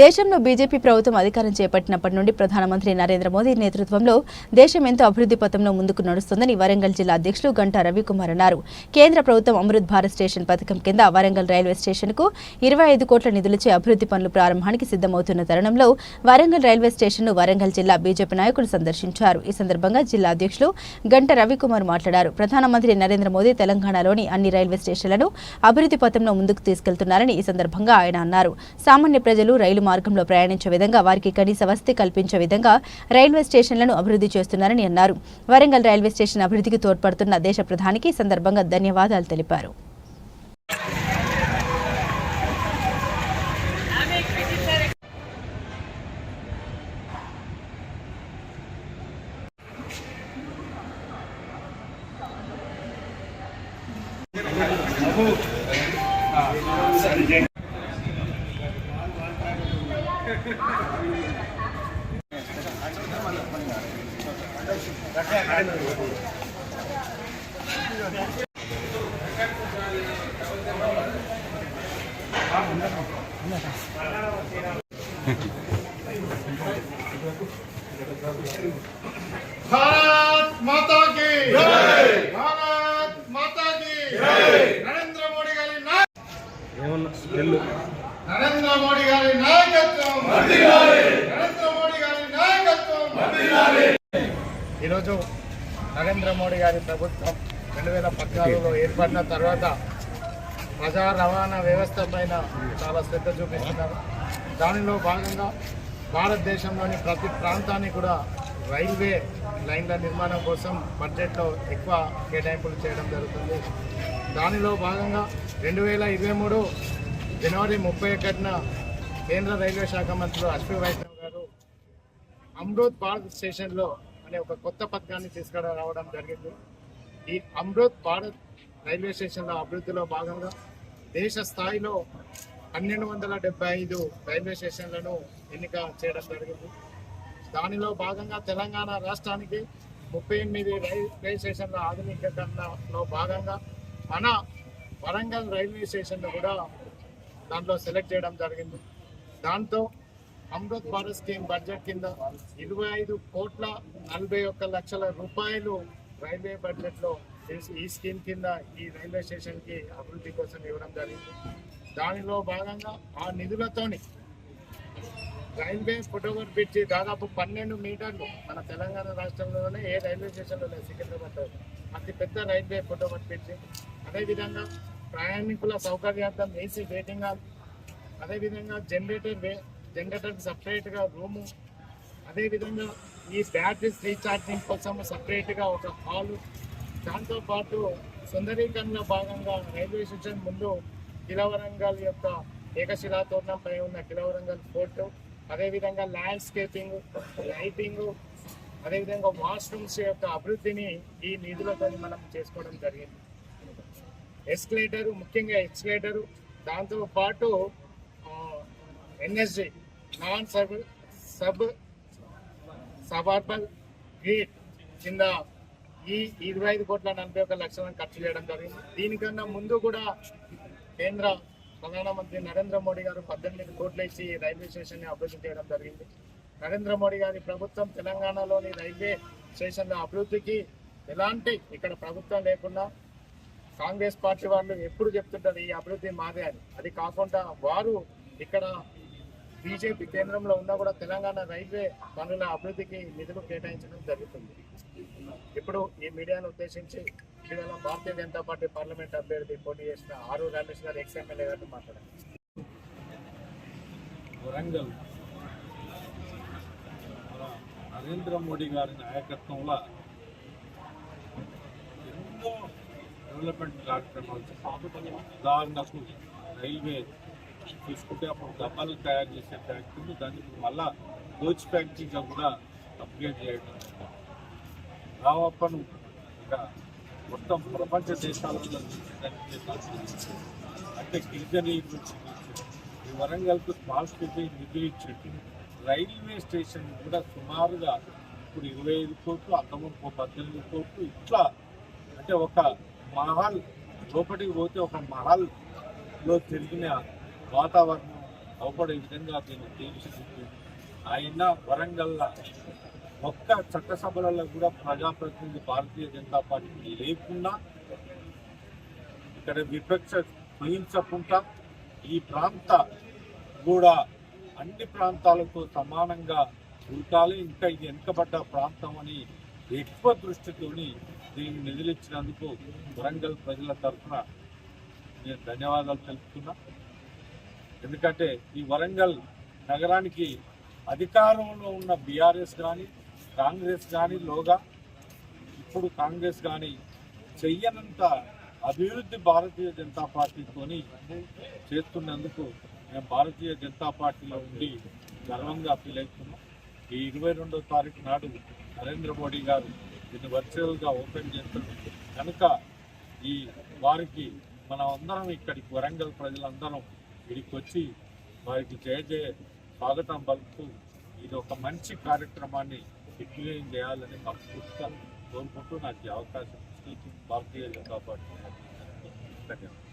దేశంలో బీజేపీ ప్రభుత్వం అధికారం చేపట్టినప్పటి నుండి ప్రధానమంత్రి నరేంద్ర మోదీ నేతృత్వంలో దేశం ఎంతో అభివృద్ధి పథంలో ముందుకు నడుస్తుందని వరంగల్ జిల్లా అధ్యక్షులు గంటా రవికుమార్ అన్నారు. కేంద్ర ప్రభుత్వం అమృత్ భారత్ స్టేషన్ పథకం కింద వరంగల్ రైల్వే స్టేషన్కు ఇరవై ఐదు కోట్ల నిధులచే అభివృద్ధి పనులు ప్రారంభానికి సిద్ధమవుతున్న తరుణంలో వరంగల్ రైల్వే స్టేషన్ను వరంగల్ జిల్లా బీజేపీ నాయకులు సందర్శించారు. ఈ సందర్భంగా జిల్లా అధ్యక్షులు గంట రవికుమార్ మాట్లాడారు. ప్రధానమంత్రి నరేంద్ర మోదీ తెలంగాణలోని అన్ని రైల్వే స్టేషన్లను అభివృద్ధి పథంలో ముందుకు తీసుకెళ్తున్నారని ఈ సందర్భంగా ఆయన అన్నారు. సామాన్య ప్రజలు రైలు మార్గంలో ప్రయాణించే విధంగా వారికి కనీస వసతి కల్పించే విధంగా రైల్వే స్టేషన్లను అభివృద్ధి చేస్తున్నారని అన్నారు. వరంగల్ రైల్వే స్టేషన్ అభివృద్ధికి తోడ్పడుతున్న దేశ ప్రధానికి సందర్భంగా ధన్యవాదాలు తెలిపారు. भारत माता की जय भारत माता की जय నరేంద్ర మోడీ గారి నాయ- నరేంద్ర మోడీ గారి నాయకత్వం నరేంద్ర మోడీ గారి నాయకత్వం ఈరోజు నరేంద్ర మోడీ గారి ప్రభుత్వం రెండు వేల పద్నాలుగులో ఏర్పడిన తర్వాత ప్రజా రవాణా వ్యవస్థ పైన చాలా శ్రద్ధ చూపిస్తున్నారు. దానిలో భాగంగా భారతదేశంలోని ప్రతి ప్రాంతానికి కూడా రైల్వే లైన్ల నిర్మాణం కోసం బడ్జెట్లో ఎక్కువ కేటాయింపులు చేయడం జరుగుతుంది. దానిలో భాగంగా రెండు వేల ఇరవై మూడు జనవరి ముప్పై ఒకటిన కేంద్ర రైల్వే శాఖ మంత్రులు అశ్విని వైష్ణవ్ గారు అమృత్ భారత్ స్టేషన్లో అనే ఒక కొత్త పథకాన్ని తీసుకురావడం జరిగింది. ఈ అమృత్ భారత్ రైల్వే స్టేషన్ల అభివృద్ధిలో భాగంగా దేశ స్థాయిలో పన్నెండు వందల డెబ్బై ఐదు రైల్వే స్టేషన్లను ఎన్నిక చేయడం జరిగింది. దానిలో భాగంగా తెలంగాణ రాష్ట్రానికి ముప్పై ఎనిమిది రైల్వే స్టేషన్ల ఆధునికీకరణలో భాగంగా మన వరంగల్ రైల్వే స్టేషన్ను కూడా దాంట్లో సెలెక్ట్ చేయడం జరిగింది. దాంతో అమృత్ భారత్ స్కీమ్ బడ్జెట్ కింద ఇరవై ఐదు కోట్ల నలభై ఒక్క లక్షల రూపాయలు రైల్వే బడ్జెట్లో ఈ- ఈ స్కీమ్ కింద ఈ రైల్వే స్టేషన్కి అభివృద్ధి కోసం ఇవ్వడం జరిగింది. దానిలో భాగంగా ఆ నిధులతోని రైల్వే ఫుటోవర్ బ్రిడ్జి దాదాపు పన్నెండు మీటర్లు మన తెలంగాణ రాష్ట్రంలోనే ఏ రైల్వే స్టేషన్లో లేదు సికింద్రాబాద్ అతిపెద్ద రైల్వే ఫుటోవర్ బ్రిడ్జి. అదేవిధంగా ప్రయాణికుల సౌకర్యార్థం ఏసీ వెయిటింగ్ హాల్ అదేవిధంగా జనరేటర్ వే జనరేటర్ సపరేట్గా రూము. అదేవిధంగా ఈ బ్యాటరీస్ రీఛార్జింగ్ కోసం సపరేట్గా ఒక హాలు. దాంతోపాటు సుందరీకరణలో భాగంగా రైల్వే స్టేషన్ ముందు కిలవరంగల్ యొక్క ఏకశిలాతోరణంపై ఉన్న కిలవరంగల్ ఫోర్ట్. అదేవిధంగా ల్యాండ్స్కేపింగ్ లైటింగ్ అదేవిధంగా వాష్రూమ్స్ యొక్క అభివృద్ధిని ఈ నిధులతో మనం చేసుకోవడం జరిగింది. ఎస్కలేటరు ముఖ్యంగా ఎస్కలేటరు దాంతో పాటు non sub sub suburban grid కింద ఈ ఇరవై ఐదు కోట్ల నలభై ఒక లక్షలను ఖర్చు చేయడం జరిగింది. దీనికన్నా ముందు కూడా కేంద్ర ప్రధానమంత్రి నరేంద్ర మోడీ గారు పద్దెనిమిది కోట్లు ఇచ్చి రైల్వే స్టేషన్ని అభివృద్ధి చేయడం జరిగింది. నరేంద్ర మోడీ గారి ప్రభుత్వం తెలంగాణలోని రైల్వే స్టేషన్ల అభివృద్ధికి ఎలాంటి ఇక్కడ ప్రభుత్వం లేకుండా కాంగ్రెస్ పార్టీ వాళ్ళు ఎప్పుడు చెప్తుంటారు ఈ అభివృద్ధి మాదే అని. అది కాకుండా వారు ఇక్కడ బీజేపీ కేంద్రంలో ఉన్నా కూడా తెలంగాణ రైల్వే పనుల అభివృద్ధికి నిధులు కేటాయించడం జరుగుతుంది. ఇప్పుడు ఈ మీడియాను ఉద్దేశించి ఇటీవల భారతీయ జనతా పార్టీ పార్లమెంట్ అభ్యర్థి పోటీ చేసిన ఆరు రమేష్ గారు ఎక్స్ ఎమ్మెల్యే గారితో మాట్లాడారు. వరంగల్ నరేంద్ర మోడీ గారి నాయకత్వంలో ఎన్నో డెవలప్మెంట్ కార్యక్రమాలు ఉదాహరణకు రైల్వే తీసుకుంటే అప్పుడు డబ్బాలు తయారు చేసే ఫ్యాక్టరీలు దానికి మళ్ళా కోచ్ ఫ్యాక్టరీగా కూడా అప్గ్రేడ్ చేయడం రావప్పను ఇంకా మొత్తం ప్రపంచ దేశాలలో అంటే గిరిజనీ నుంచి ఈ వరంగల్కు స్మాల్ సిటీ నిధులు ఇచ్చింది. రైల్వే స్టేషన్ కూడా సుమారుగా ఇప్పుడు ఇరవై ఐదు కోట్లు అంతకుముందు పద్దెనిమిది కోట్లు ఇట్లా అంటే ఒక మహల్ లోపలికి పోతే ఒక మహల్లో తిరిగిన వాతావరణం అవపడే విధంగా దీన్ని తీర్చిదిద్ది. ఆయన వరంగల్లా ఒక్క చట్టసభలలో కూడా ప్రజాప్రతినిధి భారతీయ జనతా పార్టీ లేకున్నా ఇక్కడ విపక్ష వహించకుండా ఈ ప్రాంత కూడా అన్ని ప్రాంతాలతో సమానంగా ఉండాలి. ఇంకా ఇది వెనుకబడ్డ ప్రాంతం అని ఎక్కువ దృష్టితోని దీన్ని నిధులిచ్చినందుకు వరంగల్ ప్రజల తరఫున నేను ధన్యవాదాలు తెలుపుతున్నా. ఎందుకంటే ఈ వరంగల్ నగరానికి అధికారంలో ఉన్న బీఆర్ఎస్ కానీ కాంగ్రెస్ కానీ లోగా ఇప్పుడు కాంగ్రెస్ కానీ చెయ్యనంత అభివృద్ధి భారతీయ జనతా పార్టీతోని చేస్తున్నందుకు మేము భారతీయ జనతా పార్టీలో ఉండి గర్వంగా ఫీల్ అవుతున్నాం. ఈ ఇరవై రెండో తారీఖు నాడు నరేంద్ర మోడీ గారు దీన్ని వర్చువల్గా ఓపెన్ చేస్తున్నారు కనుక ఈ వారికి మనం అందరం ఇక్కడికి వరంగల్ ప్రజలందరం ఇక్కడికి వచ్చి వారికి జయ జయ స్వాగతం పలుకుతూ ఇది ఒక మంచి కార్యక్రమాన్ని దిగ్విజయం చేయాలని మనస్ఫూర్తిగా కోరుకుంటూ నాకు ఈ అవకాశం భారతీయ జనతా పార్టీ ధన్యవాదాలు.